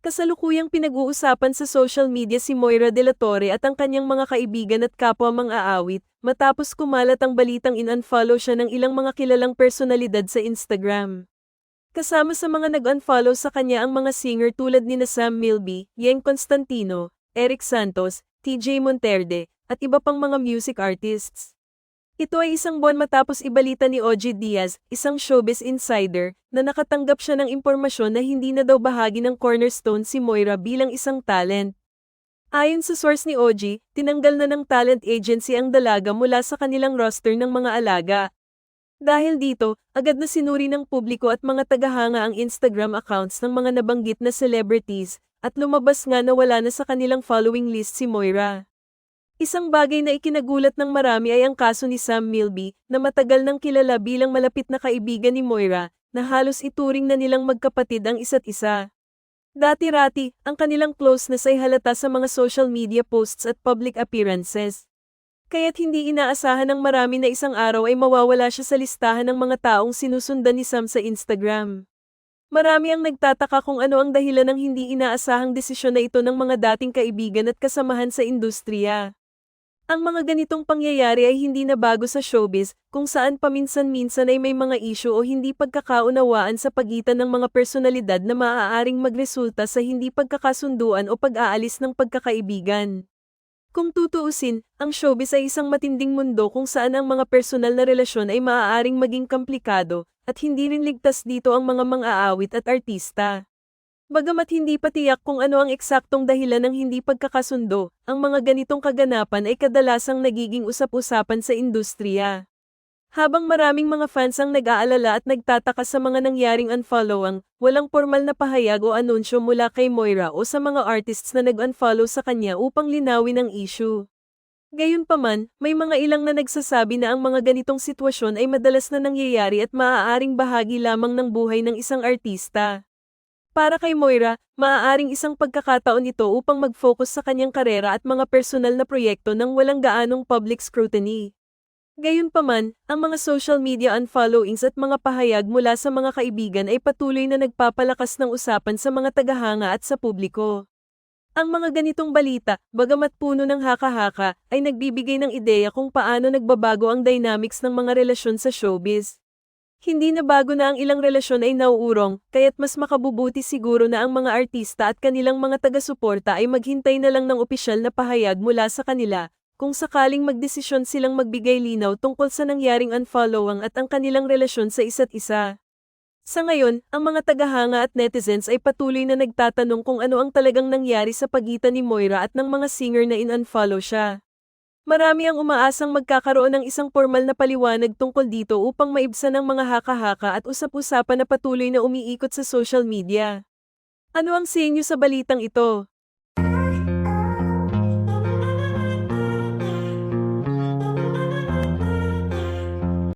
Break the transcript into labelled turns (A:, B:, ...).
A: Kasalukuyang pinag-uusapan sa social media si Moira de la Torre at ang kanyang mga kaibigan at kapwa mang-aawit, matapos kumalat ang balitang in-unfollow siya ng ilang mga kilalang personalidad sa Instagram. Kasama sa mga nag-unfollow sa kanya ang mga singer tulad ni na Sam Milby, Yeng Constantino, Eric Santos, TJ Monterde, at iba pang mga music artists. Ito ay isang buwan matapos ibalita ni OG Diaz, isang showbiz insider, na nakatanggap siya ng impormasyon na hindi na daw bahagi ng cornerstone si Moira bilang isang talent. Ayon sa source ni OG, tinanggal na ng talent agency ang dalaga mula sa kanilang roster ng mga alaga. Dahil dito, agad na sinuri ng publiko at mga tagahanga ang Instagram accounts ng mga nabanggit na celebrities, at lumabas nga na wala na sa kanilang following list si Moira. Isang bagay na ikinagulat ng marami ay ang kaso ni Sam Milby, na matagal nang kilala bilang malapit na kaibigan ni Moira, na halos ituring na nilang magkapatid ang isa't isa. Dati-rati, ang kanilang closeness ay halata sa mga social media posts at public appearances. Kaya't hindi inaasahan ng marami na isang araw ay mawawala siya sa listahan ng mga taong sinusundan ni Sam sa Instagram. Marami ang nagtataka kung ano ang dahilan ng hindi inaasahang desisyon na ito ng mga dating kaibigan at kasamahan sa industriya. Ang mga ganitong pangyayari ay hindi na bago sa showbiz, kung saan paminsan-minsan ay may mga isyu o hindi pagkakaunawaan sa pagitan ng mga personalidad na maaaring magresulta sa hindi pagkakasunduan o pag-aalis ng pagkakaibigan. Kung tutuusin, ang showbiz ay isang matinding mundo kung saan ang mga personal na relasyon ay maaaring maging komplikado, at hindi rin ligtas dito ang mga mang-aawit at artista. Bagamat hindi pa tiyak kung ano ang eksaktong dahilan ng hindi pagkakasundo, ang mga ganitong kaganapan ay kadalasang nagiging usap-usapan sa industriya. Habang maraming mga fans ang nag-aalala at nagtataka sa mga nangyaring unfollowang, walang formal na pahayag o anunsyo mula kay Moira o sa mga artists na nag-unfollow sa kanya upang linawin ang issue. Gayunpaman, may mga ilang na nagsasabi na ang mga ganitong sitwasyon ay madalas na nangyayari at maaaring bahagi lamang ng buhay ng isang artista. Para kay Moira, maaaring isang pagkakataon ito upang mag-focus sa kanyang karera at mga personal na proyekto nang walang gaanong public scrutiny. Gayunpaman, ang mga social media unfollowings at mga pahayag mula sa mga kaibigan ay patuloy na nagpapalakas ng usapan sa mga tagahanga at sa publiko. Ang mga ganitong balita, bagamat puno ng haka-haka, ay nagbibigay ng ideya kung paano nagbabago ang dynamics ng mga relasyon sa showbiz. Hindi na bago na ang ilang relasyon ay nauurong, kaya't mas makabubuti siguro na ang mga artista at kanilang mga taga-suporta ay maghintay na lang ng opisyal na pahayag mula sa kanila, kung sakaling magdesisyon silang magbigay linaw tungkol sa nangyaring unfollowing at ang kanilang relasyon sa isa't isa. Sa ngayon, ang mga tagahanga at netizens ay patuloy na nagtatanong kung ano ang talagang nangyari sa pagitan ni Moira at ng mga singer na in-unfollow siya. Marami ang umaasang magkakaroon ng isang formal na paliwanag tungkol dito upang maibsan ang mga haka-haka at usap-usapan na patuloy na umiikot sa social media. Ano ang sa inyo sa balitang ito?